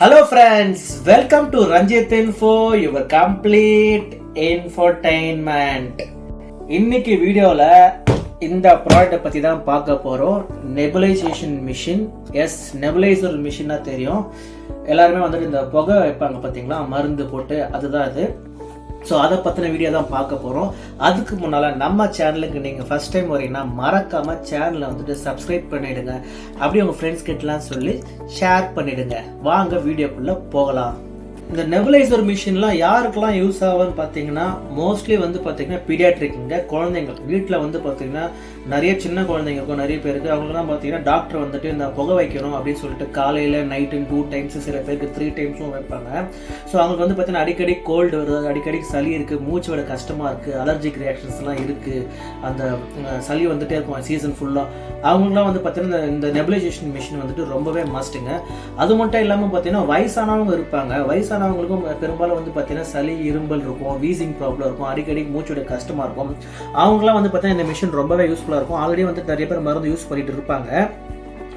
Hello friends welcome to Ranjith info your complete infotainment இன்னைக்கு வீடியோவில் இந்த ப்ராடக்ட்டை பற்றி தான் பார்க்க போகிறோம் நெபுலைசேஷன் மிஷின் எஸ் நெபுலைசர் மிஷினாக தெரியும். எல்லாருமே வந்துட்டு இந்த புகை வைப்பாங்க பார்த்தீங்களா மருந்து போட்டு அதுதான் இது. ஸோ அதை பற்றின வீடியோ தான் பார்க்க போகிறோம் அதுக்கு முன்னால் நம்ம சேனலுக்கு நீங்கள் ஃபஸ்ட் டைம் வரீங்கன்னா மறக்காமல் சேனலை வந்துட்டு சப்ஸ்கிரைப் பண்ணிவிடுங்க அப்படியே உங்கள் ஃப்ரெண்ட்ஸ் கிட்டலாம் சொல்லி ஷேர் பண்ணிவிடுங்க வாங்க வீடியோக்குள்ளே போகலாம். இந்த நெபுலைசர் மிஷின்லாம் யாருக்கெல்லாம் யூஸ் ஆகும்னு பார்த்தீங்கன்னா மோஸ்ட்லி வந்து பார்த்தீங்கன்னா பீடியாட்ரிக்குங்க குழந்தைங்க. வீட்டில் வந்து பார்த்தீங்கன்னா நிறைய சின்ன குழந்தைங்க இருக்கும் நிறைய பேருக்கு அவங்களுக்குலாம் பார்த்தீங்கன்னா டாக்டர் வந்துட்டு இந்த புகை வைக்கணும் அப்படின்னு சொல்லிட்டு காலையில் நைட்டு டூ டைம்ஸ் சில பேருக்கு த்ரீ டைம்ஸும் வைப்பாங்க. ஸோ அவங்களுக்கு வந்து பார்த்தீங்கன்னா அடிக்கடி கோல்டு வருது அடிக்கடி சளி இருக்குது மூச்சு விட கஷ்டமாக இருக்குது அலர்ஜிக் ரியாக்ஷன்ஸ்லாம் இருக்குது அந்த சளி வந்துட்டே இருக்கும் சீசன் ஃபுல்லாக அவங்களுக்குலாம் வந்து பார்த்தீங்கன்னா இந்த- நெபுலைசேஷன் மிஷின் வந்துட்டு ரொம்பவே மஸ்ட்டுங்க அது மட்டும் இல்லாமல் பார்த்தீங்கன்னா வயசானவங்க இருப்பாங்க. வயசான வயசானவங்களுக்கும் பெரும்பாலும் வந்து பார்த்தீங்கன்னா சளி இரும்பல் இருக்கும் வீசிங் ப்ராப்ளம் இருக்கும் அடிக்கடி மூச்சுடைய கஷ்டமாக இருக்கும். அவங்களாம் வந்து பார்த்தீங்கன்னா இந்த மிஷின் ரொம்பவே யூஸ்ஃபுல்லாக இருக்கும். ஆல்ரெடி வந்து நிறைய பேர் மருந்து யூஸ் பண்ணிட்டு இருப்பாங்க.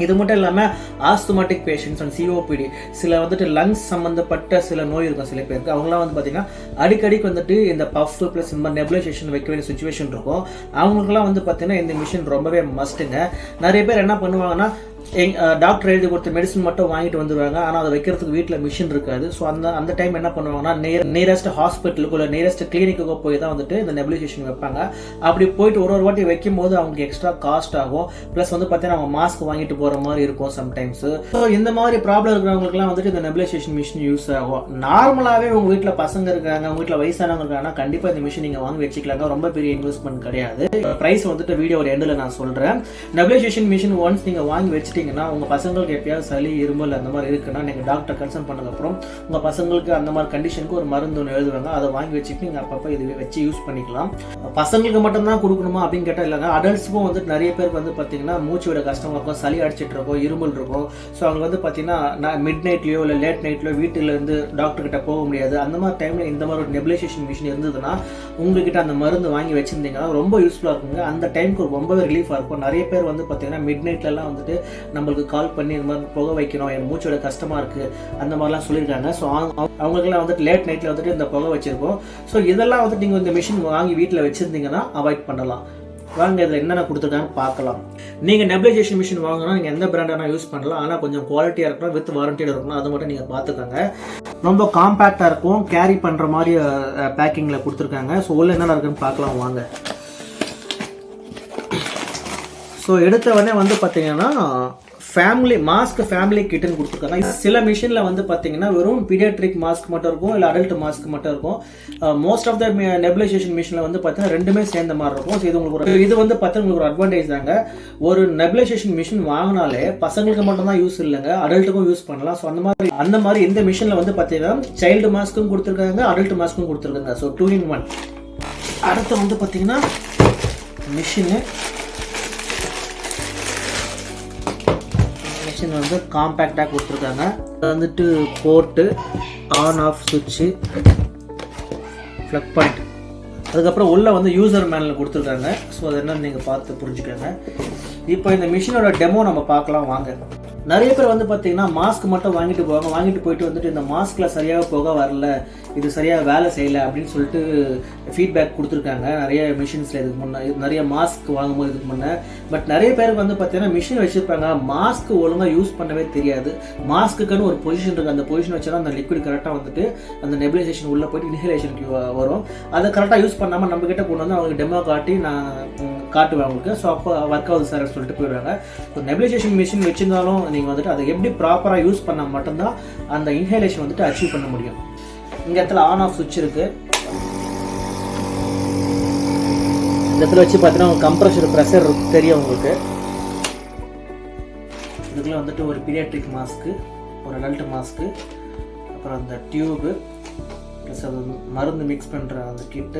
இது மட்டும் இல்லாமல் ஆஸ்துமாட்டிக் பேஷண்ட்ஸ் அண்ட் சிஓபிடி சில வந்துட்டு லங்ஸ் சம்மந்தப்பட்ட சில நோய் இருக்கும் சில பேருக்கு. அவங்களாம் வந்து பார்த்தீங்கன்னா அடிக்கடிக்கு வந்துட்டு இந்த பஃப் ப்ளஸ் இந்த மாதிரி நெபுலைசேஷன் வைக்க வேண்டிய சுச்சுவேஷன் இருக்கும். அவங்களுக்குலாம் வந்து பார்த்தீங்கன்னா இந்த மிஷின் ரொம்பவே மஸ்ட்டுங்க நிறைய பேர் என்ன பண்ணுவாங்கன்னா எங் டாக்டர் எழுதி கொடுத்த மெடிசன் மட்டும் வாங்கிட்டு வந்துடுவாங்க ஆனால் அதை வைக்கிறதுக்கு வீட்டில் மிஷின் இருக்காது. ஸோ அந்த அந்த டைம் என்ன பண்ணுவாங்கன்னா நியர் நியரஸ்ட் ஹாஸ்பிட்டலுக்கு இல்லை நியரஸ்ட் கிளினிக்குக்கோ போய் தான் வந்துட்டு இந்த நெபுலைசேஷன் வைப்பாங்க. அப்படி போயிட்டு ஒரு ஒரு வாட்டி வைக்கும் போது அவங்களுக்கு எக்ஸ்ட்ரா காஸ்ட் ஆகும். ப்ளஸ் வந்து பார்த்தீங்கன்னா அவங்க மாஸ்க் வாங்கிட்டு போகிற மாதிரி இருக்கும் சம்டைம்ஸ் ஸோ இந்த மாதிரி ப்ராப்ளம் இருக்கிறவங்களுக்குலாம் வந்துட்டு இந்த நெபிலைசேஷன் மிஷின் யூஸ் ஆகும். நார்மலாகவே உங்கள் வீட்டில் பசங்க இருக்காங்க உங்கள் வீட்டில் வயசானவங்க இருக்காங்கன்னா கண்டிப்பாக இந்த மிஷின் நீங்கள் வாங்கி வச்சுக்கலாங்க. ரொம்ப பெரிய இன்வெஸ்ட்மெண்ட் கிடையாது. ப்ரைஸ் வந்துட்டு வீடியோ ஒரு எண்டில் நான் சொல்கிறேன் நெபிலைசேஷன் மிஷின் ஒன்ஸ் நீங்கள் வாங்கி வச்சிட்டிங்கன்னா உங்கள் பசங்களுக்கு எப்பயாவது சளி இருமல் அந்த மாதிரி இருக்குன்னா நீங்கள் டாக்டர் கன்சல்ட் பண்ணதுக்கப்புறம் உங்கள் பசங்களுக்கு அந்த மாதிரி கண்டிஷனுக்கு ஒரு மருந்து ஒன்று எழுதுவாங்க. அதை வாங்கி வச்சுட்டு நீங்கள் அப்பப்போ இது வச்சு யூஸ் பண்ணிக்கலாம். பசங்களுக்கு மட்டும்தான் கொடுக்கணுமா அப்படின்னு கேட்டால் இல்லைங்க அடல்ட்ஸுக்கும் வந்துட்டு நிறைய பேருக்கு வந்து பார்த்தீங்கன்னா மூச்சு விட கஷ்டமாக இருக்கும் சளி அடிச்சிட்டு இருக்கும் இருமல் இருக்கும். ஸோ அவங்க வந்து பார்த்தீங்கன்னா மிட் நைட்லேயோ இல்லை லேட் நைட்லையோ வீட்டிலேருந்து டாக்டர்கிட்ட போக முடியாது. அந்த மாதிரி டைமில் இந்த மாதிரி ஒரு நெபிலைசேஷன் மிஷின் இருந்ததுன்னா உங்ககிட்ட அந்த மருந்து வாங்கி வச்சிருந்தீங்கன்னா ரொம்ப யூஸ்ஃபுல்லாக இருக்குங்க. அந்த டைமுக்கு ரொம்பவே ரிலீஃபாக இருக்கும். நிறைய பேர் வந்து பார்த்தீங்கன்னா மிட் நைட்லலாம் வந்துட்டு நம்மளுக்கு கால் பண்ணி இந்த மாதிரி புகை வைக்கணும் என் மூச்சோட கஷ்டமாக இருக்குது அந்த மாதிரிலாம் சொல்லியிருக்காங்க. ஸோ அவங்களுக்குலாம் வந்துட்டு லேட் நைட்டில் வந்துட்டு இந்த புகை வச்சுருக்கோம். ஸோ இதெல்லாம் வந்துட்டு நீங்கள் இந்த மிஷின் வாங்கி வீட்டில் வச்சுருந்தீங்கன்னா அவாய்ட் பண்ணலாம். வாங்க இதில் என்னென்ன கொடுத்துருக்காங்கன்னு பார்க்கலாம். நீங்கள் நெபிலைசேஷன் மிஷின் வாங்கினா நீங்கள் எந்த பிராண்டான யூஸ் பண்ணலாம். ஆனால் கொஞ்சம் குவாலிட்டியாக இருக்கணும் வித் வாரண்டியாக இருக்கணும். அது மட்டும் நீங்கள் பார்த்துக்கோங்க. ரொம்ப காம்பேக்டாக இருக்கும் கேரி பண்ணுற மாதிரி பேக்கிங்கில் கொடுத்துருக்காங்க. ஸோ உள்ள என்னென்ன இருக்குன்னு பார்க்கலாம் வாங்க. ஸோ எடுத்தவனே வந்து பார்த்தீங்கன்னா ஃபேமிலி மாஸ்க் ஃபேமிலி கிட்டுன்னு கொடுத்துருக்காங்க. சில மிஷினில் வந்து பார்த்தீங்கன்னா வெறும் பீடியாட்ரிக் மாஸ்க் மட்டும் இருக்கும் இல்லை அடல்ட் மாஸ்க் மட்டும் இருக்கும். மோஸ்ட் ஆஃப் த நெபிலைசேஷன் மிஷினில் வந்து பார்த்தீங்கன்னா ரெண்டுமே சேர்ந்த மாதிரி இருக்கும். ஸோ இது உங்களுக்கு ஒரு இது வந்து பார்த்தீங்கன்னா உங்களுக்கு ஒரு அட்வான்டேஜ் தாங்க. ஒரு நெபிலைசேஷன் மிஷின் வாங்கினாலே பசங்களுக்கு மட்டும்தான் யூஸ் இல்லைங்க. அடல்ட்டுக்கும் யூஸ் பண்ணலாம். ஸோ அந்த மாதிரி அந்த மாதிரி இந்த மிஷினில் வந்து பார்த்தீங்கன்னா சைல்டு மாஸ்க்கும் கொடுத்துருக்காங்க அடல்ட் மாஸ்க்கும் கொடுத்துருக்காங்க. ஸோ டூ இன் ஒன் அடுத்து வந்து பார்த்தீங்கன்னா மிஷினு மிஷின் வந்து காம்பேக்டாக கொடுத்துருக்காங்க. அது வந்துட்டு போர்ட்டு ஆன் ஆஃப் சுவிட்சு ஃப்ளக் பாயிண்ட் அதுக்கப்புறம் உள்ளே வந்து யூசர் மேனல் கொடுத்துருக்காங்க. ஸோ அது என்னன்னு நீங்கள் பார்த்து புரிஞ்சுக்கோங்க. இப்போ இந்த மிஷினோட டெமோ நம்ம பார்க்கலாம் வாங்க. நிறைய பேர் வந்து பார்த்தீங்கன்னா மாஸ்க் மட்டும் வாங்கிட்டு போவாங்க வாங்கிட்டு போயிட்டு வந்துட்டு இந்த மாஸ்கில் சரியாக போக வரல இது சரியாக வேலை செய்யலை அப்படின்னு சொல்லிட்டு ஃபீட்பேக் கொடுத்துருக்காங்க. நிறைய மிஷின்ஸில் இதுக்கு முன்னே நிறைய மாஸ்க் வாங்கும்போது இதுக்கு முன்னே. பட் நிறைய பேருக்கு வந்து பார்த்தீங்கன்னா மிஷின் வச்சுருப்பாங்க. மாஸ்க் ஒழுங்காக யூஸ் பண்ணவே தெரியாது. மாஸ்க்குன்னு ஒரு பொசிஷன் இருக்குது அந்த பொசிஷன் வச்சா அந்த லிக்விட் கரெக்டாக வந்துட்டு அந்த நெபிலைசேஷன் உள்ளே போயிட்டு இன்ஹலேஷனுக்கு வரும். அதை கரெக்டாக யூஸ் பண்ணாமல் நம்மக்கிட்ட கொண்டு வந்து அவங்களுக்கு டெமோ காட்டி நான் காட்டுவேன் அவங்களுக்கு. ஸோ அப்போ ஒர்க் ஆகுது சார் சொல்லிட்டு போயிடுவாங்க ஸோ நெபிலைசேஷன் மிஷின் வச்சிருந்தாலும் நீங்கள் வந்துட்டு அதை எப்படி ப்ராப்பராக யூஸ் பண்ணால் மட்டும்தான் அந்த இன்ஹேலேஷன் வந்துட்டு அச்சீவ் பண்ண முடியும். இந்த இடத்துல ஆன் ஆஃப் சுவிட்ச் இருக்குது இந்த இடத்துல வச்சு பார்த்தீங்கன்னா கம்ப்ரஷர் ப்ரெஷர் தெரியும் உங்களுக்கு. இதுக்குள்ளே வந்துட்டு ஒரு பீடியாட்ரிக் மாஸ்க்கு ஒரு அடல்ட் மாஸ்க்கு அப்புறம் அந்த டியூபு ப்ளஸ் அது மருந்து மிக்ஸ் பண்ணுற அந்த கிட்டு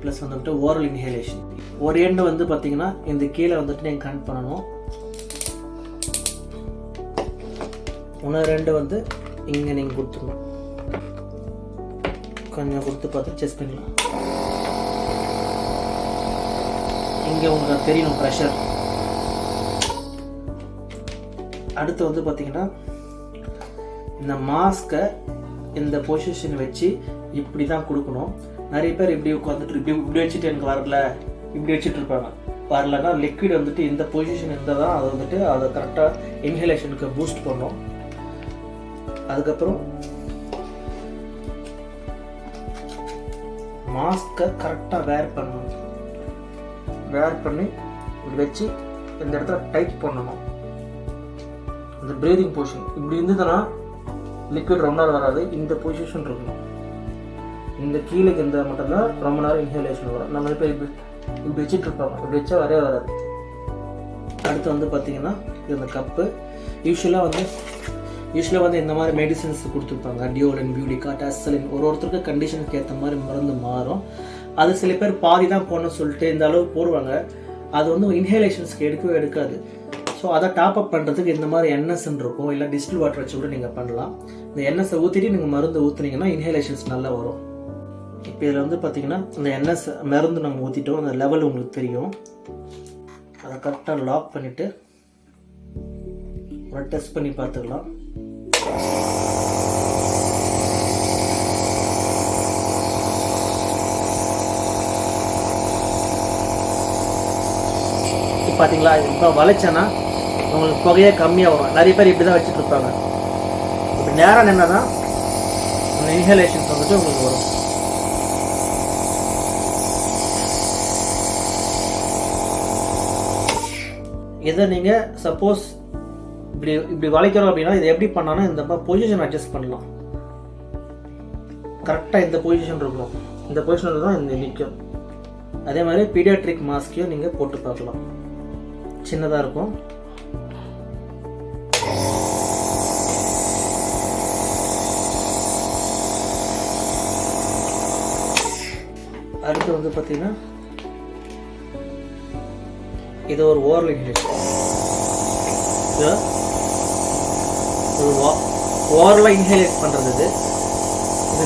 ப்ளஸ் வந்துட்டு ஓரல் இன்ஹேலேஷன் ஒரு எண்டு வந்து பார்த்தீங்கன்னா இந்த கீழே வந்துட்டு நீங்கள் கனெக்ட் பண்ணணும். இன்னொரு ரெண்டு வந்து இங்கே நீங்கள் கொடுத்துக்கணும் கொஞ்சம் கொடுத்து பார்த்து செக் பண்ணலாம் இங்கே உங்களுக்கு தெரியணும் ப்ரெஷர் அடுத்து வந்து பார்த்தீங்கன்னா இந்த மாஸ்க்கை இந்த பொசிஷன் வச்சு இப்படி தான் கொடுக்கணும். நிறைய பேர் இப்படி உட்காந்துட்டு இப்படி இப்படி வச்சுட்டு எனக்கு வரல. இப்படி வச்சுட்டு இருப்பாங்க. வரலன்னா லிக்விட் வந்துட்டு இந்த பொசிஷன் இருந்தால் தான். அதை வந்துட்டு அதை கரெக்டாக இன்ஹலேஷனுக்கு பூஸ்ட் பண்ணும். அதுக்கப்புறம் மாஸ்க்கை கரெக்டாக வேர் பண்ணணும். வேர் பண்ணி இப்படி வச்சு இந்த இடத்துல டைட் பண்ணணும். இந்த ப்ரீதிங் பொசிஷன் இப்படி இருந்ததுன்னா லிக்விட் ரொம்ப நேரம் வராது. இந்த பொசிஷன் இருக்கணும். இந்த கீழே இருந்தால் மட்டும்தான் ரொம்ப நேரம் இன்ஹேலேஷன் வரும். நம்ம இப்போ இப்படி இப்படி வச்சுட்டு இருப்பாங்க இப்படி வச்சா வரவே வராது. அடுத்து வந்து பார்த்திங்கன்னா இது இந்த கப்பு யூஸ்வலாக வந்து யூஸ்வலாக வந்து இந்த மாதிரி மெடிசின்ஸ் கொடுத்துருப்பாங்க. டியோலின் பியூடிகா டஸ்லின் ஒரு ஒருத்தருக்கு கண்டிஷனுக்கு ஏற்ற மாதிரி மருந்து மாறும். அது சில பேர் பாதி தான் போடணும்னு சொல்லிட்டு இந்த அளவு போடுவாங்க. அது வந்து இன்ஹேலேஷன்ஸ்க்கு எடுக்கவே எடுக்காது. ஸோ அதை டாப் அப் பண்ணுறதுக்கு இந்த மாதிரி என்எஸ்ன்னு இருக்கும். இல்லை டிஸ்டில் வாட்டர் வச்சு கூட நீங்கள் பண்ணலாம். இந்த என்எஸ்ஸை ஊற்றிட்டு நீங்கள் மருந்து ஊற்றுனீங்கன்னா இன்ஹேலேஷன்ஸ் நல்லா வரும். இப்போ இதில் வந்து பார்த்திங்கன்னா அந்த எண்ணெய் மருந்து நம்ம ஊற்றிட்டோம் அந்த லெவல் உங்களுக்கு தெரியும். அதை கரெக்டாக லாக் பண்ணிவிட்டு ஒரு டெஸ்ட் பண்ணி பார்த்துக்கலாம். இப்போ பார்த்தீங்களா இப்போ வளைச்சேன்னா உங்களுக்கு புகையே கம்மியாக வரும் நிறைய பேர் இப்படி தான் வச்சுட்டு இருப்பாங்க. இப்போ நேரம் என்ன தான் இன்ஹலேஷன்ஸ் வந்துட்டு உங்களுக்கு வரும். இதை நீங்கள் சப்போஸ் இப்படி இப்படி வளைக்கிறோம் அப்படின்னா இதை எப்படி பண்ணாலும் இந்த பொசிஷன் அட்ஜஸ்ட் பண்ணலாம். கரெக்டாக இந்த பொசிஷன் இருக்கணும் இந்த பொசிஷனில் தான் இந்த நிற்கும் அதே மாதிரி பீடியாட்ரிக் மாஸ்கையும் நீங்கள் போட்டு பார்க்கலாம். சின்னதாக இருக்கும். அடுத்து வந்து பார்த்தீங்கன்னா இது ஒரு ஓரல் இன்ஜெக்ஷன் இது ஒரு ஓரலாக இன்ஹேலேட் பண்ணுறது இது.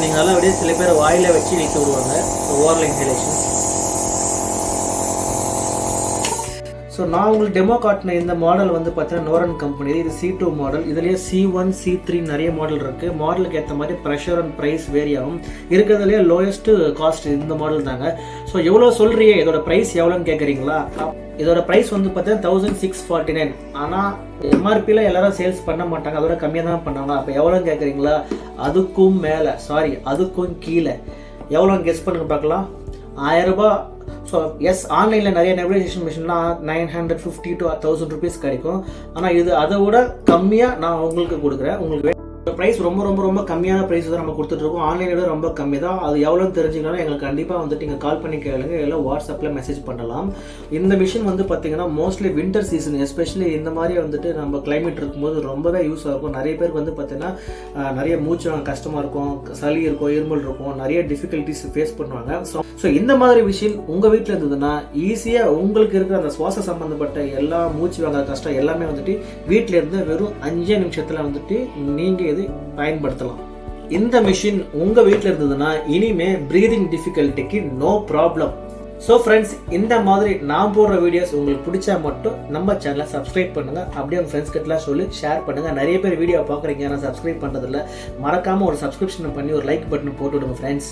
நீங்கள் நல்லா அப்படியே சில பேர் வாயில் வச்சு இழுத்து விடுவாங்க. ஓரல் இன்ஹேலேஷன் ஸோ நான் உங்களுக்கு டெமோ காட்டின இந்த மாடல் வந்து பார்த்தீங்கன்னா நோரன் கம்பெனி இது சி டூ மாடல் இதுலேயே சி ஒன் சி த்ரீ நிறைய மாடல் இருக்குது மாடலுக்கு ஏற்ற மாதிரி ப்ரெஷர் அண்ட் ப்ரைஸ் வேரி ஆகும். இருக்கிறதுலேயே லோயஸ்ட்டு காஸ்ட் இந்த மாடல் தாங்க. ஸோ எவ்வளோ சொல்கிறியே இதோட ப்ரைஸ் எவ்வளோன்னு கேட்குறீங்களா இதோட ப்ரைஸ் வந்து பார்த்தீங்கன்னா தௌசண்ட் சிக்ஸ் ஃபார்ட்டி நைன் ஆனால் எம்ஆர்பியில் எல்லாரும் சேல்ஸ் பண்ண மாட்டாங்க. அதோட கம்மியாக தான் பண்ணாங்க. அப்போ எவ்வளோன்னு கேட்குறீங்களா அதுக்கும் மேலே சாரி அதுக்கும் கீழே. எவ்வளோ கெஸ் பண்ணுங்க பார்க்கலாம். ஆயிரம் ரூபாய் ஸோ எஸ் ஆன்லைனில் நிறைய நெபிலைசேஷன் மிஷின்லாம் nine hundred fifty to thousand rupees கிடைக்கும். ஆனால் இது அதை விட கம்மியாக நான் உங்களுக்கு கொடுக்குறேன். உங்களுக்கு ப்ரைஸ் ரொம்ப ரொம்ப ரொம்ப கம்மியான ப்ரைஸ் தான் நம்ம கொடுத்துட்ருக்கோம் ஆன்லைனில் ரொம்ப கம்மி தான் அது எவ்வளோன்னு தெரிஞ்சுக்கணும் எங்களுக்கு கண்டிப்பாக வந்துட்டு நீங்கள் கால் பண்ணி கேளுங்க. இல்லை வாட்ஸ்அப்பில் மெசேஜ் பண்ணலாம். இந்த மிஷின் வந்து பார்த்தீங்கன்னா மோஸ்ட்லி வின்டர் சீசன் எஸ்பெஷலி இந்த மாதிரி வந்துட்டு நம்ம கிளைமேட் இருக்கும்போது ரொம்பவே யூஸாக இருக்கும். நிறைய பேருக்கு வந்து பார்த்தீங்கன்னா நிறைய மூச்சு வாங்க கஷ்டமாக இருக்கும். சளி இருக்கும் இருமல் இருக்கும். நிறைய டிஃபிகல்ட்டிஸ் ஃபேஸ் பண்ணுவாங்க. ஸோ ஸோ இந்த மாதிரி விஷயம் உங்கள் வீட்டில் இருந்ததுன்னா ஈஸியாக உங்களுக்கு இருக்கிற அந்த சுவாச சம்மந்தப்பட்ட எல்லா மூச்சு வாங்க கஷ்டம் எல்லாமே வந்துட்டு வீட்டிலேருந்து வெறும் அஞ்சே நிமிஷத்தில் வந்துட்டு நீங்கள் இது பயன்படுத்தலாம்? இந்த மிஷின் உங்கள் வீட்டில் இருந்ததுன்னா இனிமே ப்ரீதிங் டிஃபிகல்ட்டிக்கு நோ ப்ராப்ளம் ஸோ ஃப்ரெண்ட்ஸ் இந்த மாதிரி நான் போடுற வீடியோஸ் உங்களுக்கு பிடிச்சா மட்டும் நம்ம சேனலை சப்ஸ்கிரைப் பண்ணுங்க. அப்படியே உங்கள் ஃப்ரெண்ட்ஸ் கிட்டலாம் சொல்லி ஷேர் பண்ணுங்க. நிறைய பேர் வீடியோ பார்க்குறீங்க ஆனால் சப்ஸ்கிரைப் பண்ணுறதில்ல மறக்காமல் ஒரு சப்ஸ்கிரிப்ஷன் பண்ணி ஒரு லைக் பட்டன் போட்டு விடுங்க ஃப்ரெண்ட்ஸ்